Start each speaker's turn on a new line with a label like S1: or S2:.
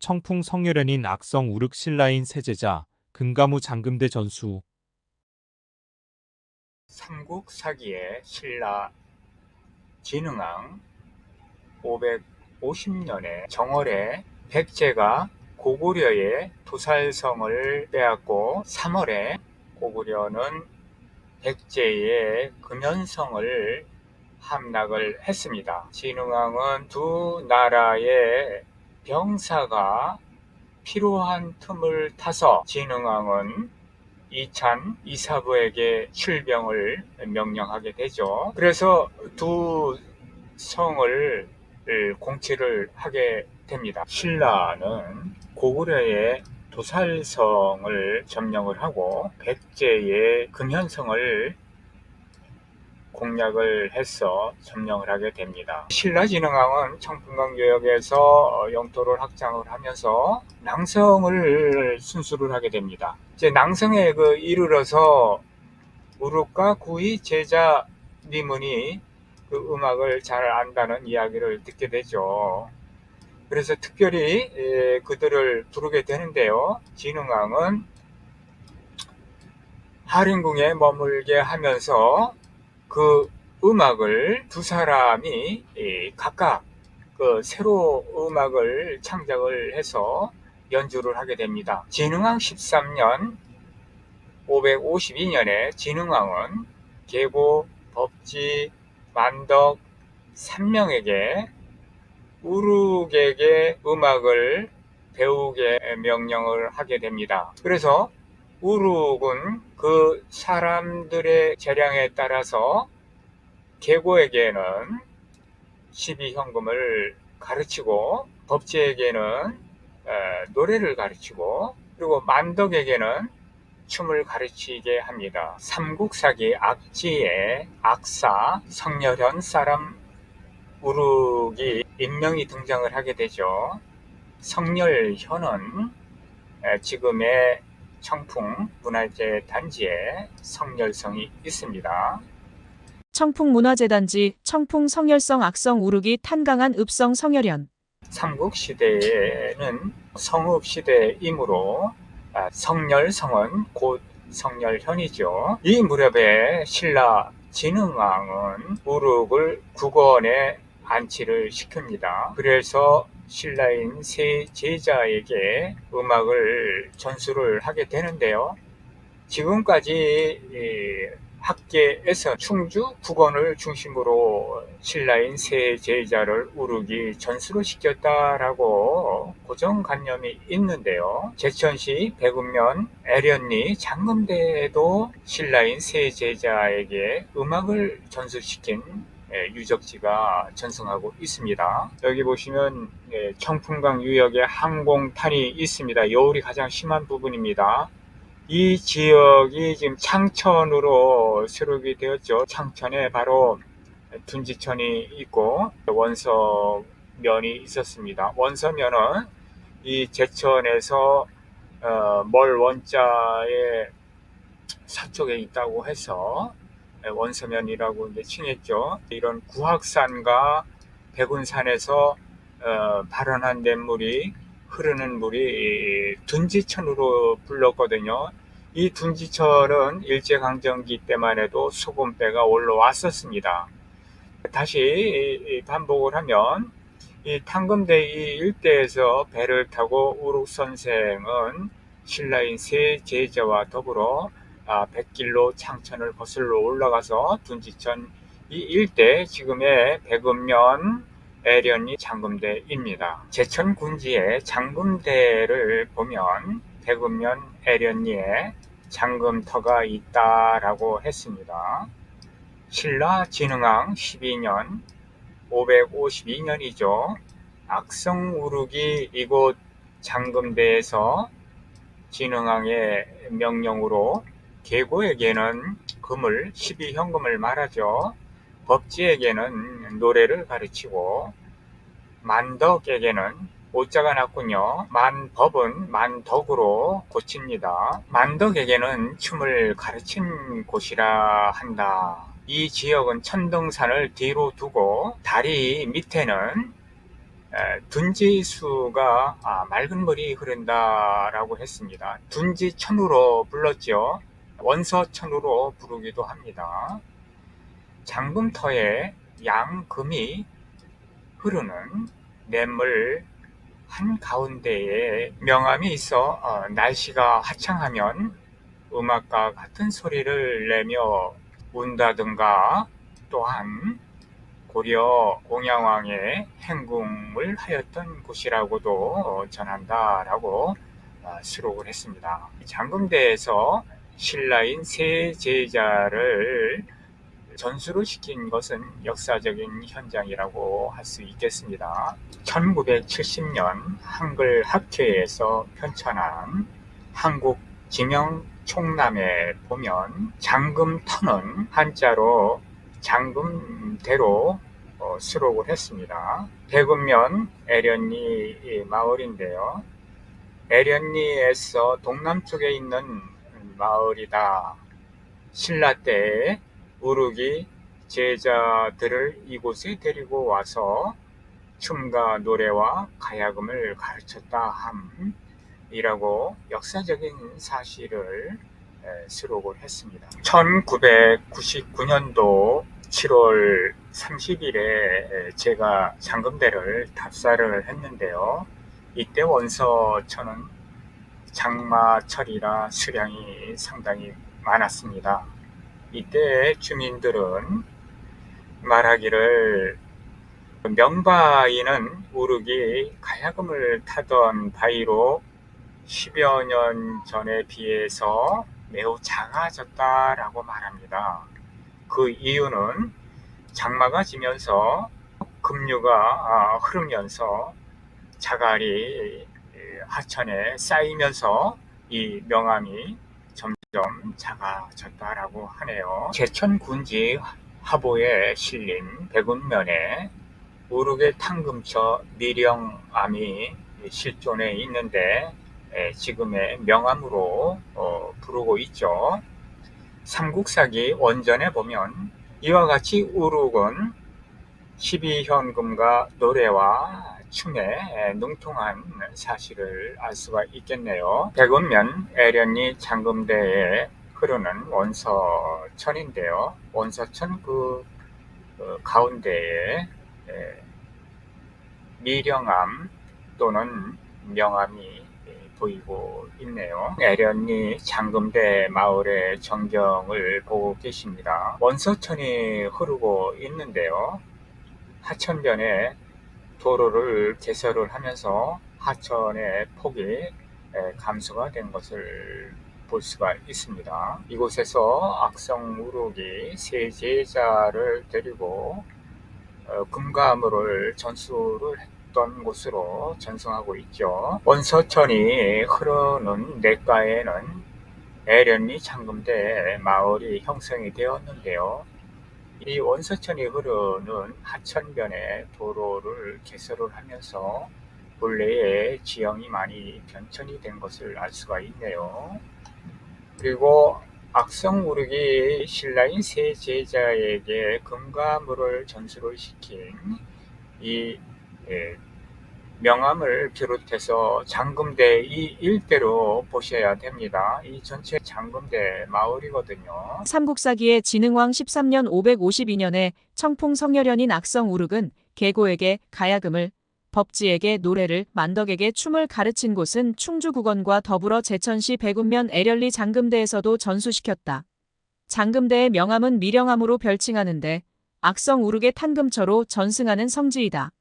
S1: 청풍 성렬연인 악성 우륵 신라인 세제자 금가무 장금대 전수
S2: 삼국 사기의 신라 진흥왕 550년에 정월에 백제가 고구려의 도살성을 빼앗고 3월에 고구려는 백제의 금연성을 함락을 했습니다. 진흥왕은 두 나라의 병사가 필요한 틈을 타서 진흥왕은 이찬 이사부에게 출병을 명령하게 되죠. 그래서 두 성을 공치를 하게 됩니다. 신라는 고구려의 도살성을 점령을 하고 백제의 금현성을 공략을 해서 점령을 하게 됩니다. 신라진흥왕은 청풍강교역에서 영토를 확장을 하면서 낭성을 순수를 하게 됩니다. 이제 낭성에 그 이르러서 우룩과 구이 제자 니문이 그 음악을 잘 안다는 이야기를 듣게 되죠. 그래서 특별히 그들을 부르게 되는데요. 진흥왕은 하림궁에 머물게 하면서 그 음악을 두 사람이 각각 그 새로 음악을 창작을 해서 연주를 하게 됩니다. 진흥왕 13년 552년에 진흥왕은 계고, 법지, 만덕 3명에게 우룩에게 음악을 배우게 명령을 하게 됩니다. 그래서 우룩은 그 사람들의 재량에 따라서 계고에게는 12현금을 가르치고 법제에게는 노래를 가르치고 그리고 만덕에게는 춤을 가르치게 합니다. 삼국사기 악지의 악사 성렬현 사람 우룩이 인명이 등장을 하게 되죠. 성렬현은 지금의 청풍 문화재 단지에 성렬성이 있습니다.
S3: 청풍 문화재단지 청풍 성열성 악성 우르기 탄강한 읍성 성열현
S2: 삼국 시대에는 성읍 시대이므로 아, 성렬성은 곧 성렬현이죠. 이 무렵에 신라 진흥왕은 우룩을 국원에 안치를 시킵니다. 그래서 신라인 세 제자에게 음악을 전수를 하게 되는데요. 지금까지 학계에서 충주 국원을 중심으로 신라인 세 제자를 우르기 전수를 시켰다라고 고정관념이 있는데요. 제천시 백운면 애련리 장금대에도 신라인 세 제자에게 음악을 전수시킨 예, 유적지가 전승하고 있습니다. 여기 보시면 예, 청풍강 유역에 항공탄이 있습니다. 여울이 가장 심한 부분입니다. 이 지역이 지금 창천으로 수록이 되었죠. 창천에 바로 둔지천이 있고 원서면이 있었습니다. 원서면은 이 제천에서 어, 멀 원자의 서쪽에 있다고 해서 원서면이라고 이제 칭했죠. 이런 구악산과 백운산에서 어, 발원한 냇물이 흐르는 물이 둔지천으로 불렀거든요. 이 둔지천은 일제강점기 때만 해도 소금배가 올라왔었습니다. 다시 반복을 하면 이 탕금대 이 일대에서 배를 타고 우룩 선생은 신라인 세 제자와 더불어 아, 백길로 창천을 거슬러 올라가서 둔지천 이 일대 지금의 백음면 애련이 장금대입니다. 제천 군지의 장금대를 보면 백음면 애련리에 장금터가 있다라고 했습니다. 신라 진흥왕 12년 552년이죠. 악성우룩이 이곳 장금대에서 진흥왕의 명령으로 계고에게는 금을 12현금을 말하죠. 법지에게는 노래를 가르치고 만덕에게는 오자가 났군요. 만법은 만덕으로 고칩니다. 만덕에게는 춤을 가르친 곳이라 한다. 이 지역은 천등산을 뒤로 두고 다리 밑에는 에, 둔지수가 아, 맑은 물이 흐른다라고 했습니다. 둔지천우로 불렀죠. 원서천우로 부르기도 합니다. 장금터에 양금이 흐르는 냇물 한 가운데에 명암이 있어 어, 날씨가 화창하면 음악과 같은 소리를 내며 운다든가 또한 고려 공양왕의 행궁을 하였던 곳이라고도 어, 전한다라고 어, 수록을 했습니다. 장금대에서 신라인 세 제자를 전수를 시킨 것은 역사적인 현장이라고 할 수 있겠습니다. 1970년 한글 학회에서 편찬한 한국 지명 총남에 보면 장금터는 한자로 장금대로 어, 수록을 했습니다. 대구면 애련리 마을인데요. 애련리에서 동남쪽에 있는 마을이다. 신라 때에 우르기 제자들을 이곳에 데리고 와서 춤과 노래와 가야금을 가르쳤다 함이라고 역사적인 사실을 에, 수록을 했습니다. 1999년도 7월 30일에 제가 장금대를 답사를 했는데요. 이때 원서천은 장마철이라 수량이 상당히 많았습니다. 이때 주민들은 말하기를 명바위는 우르기 가야금을 타던 바위로 10여 년 전에 비해서 매우 작아졌다라고 말합니다. 그 이유는 장마가 지면서 급류가 아, 흐르면서 자갈이 하천에 쌓이면서 이 명암이 점점 작아졌다라고 하네요. 제천 군지 하보에 실린 백운면에 우르게 탕금처 미령암이 실존해 있는데 에, 지금의 명암으로 어, 부르고 있죠. 삼국사기 원전에 보면 이와 같이 우룩은 12현금과 노래와 춤에 능통한 사실을 알 수가 있겠네요. 백운면 애련리 장금대에 흐르는 원서천인데요. 원서천 그 어, 가운데에 에, 미령암 또는 명암이 보이고 있네요. 애련리 장금대 마을의 전경을 보고 계십니다. 원서천이 흐르고 있는데요. 하천변에 도로를 개설을 하면서 하천의 폭이 감소가 된 것을 볼 수가 있습니다. 이곳에서 악성 우룩이 세제자를 데리고 어, 금가물을 전수를 했던 곳으로 전송하고 있죠. 원서천이 흐르는 냇가에는 애련리 창금대 마을이 형성이 되었는데요. 이 원서천이 흐르는 하천변에 도로를 개설을 하면서 본래의 지형이 많이 변천이 된 것을 알 수가 있네요. 그리고 악성 우르기 신라인 세 제자에게 금과 물을 전수를 시킨 이 예, 명암을 비롯해서 장금대 이 일대로 보셔야 됩니다. 이 전체 장금대 마을이거든요.
S3: 삼국사기의 진흥왕 13년 552년에 청풍 성녀련인 악성 우룩은 계고에게 가야금을 법지에게 노래를 만덕에게 춤을 가르친 곳은 충주국원과 더불어 제천시 백운면 애련리 장금대에서도 전수시켰다. 장금대의 명암은 미령암으로 별칭하는데 악성 우룩의 탄금처로 전승하는 성지이다.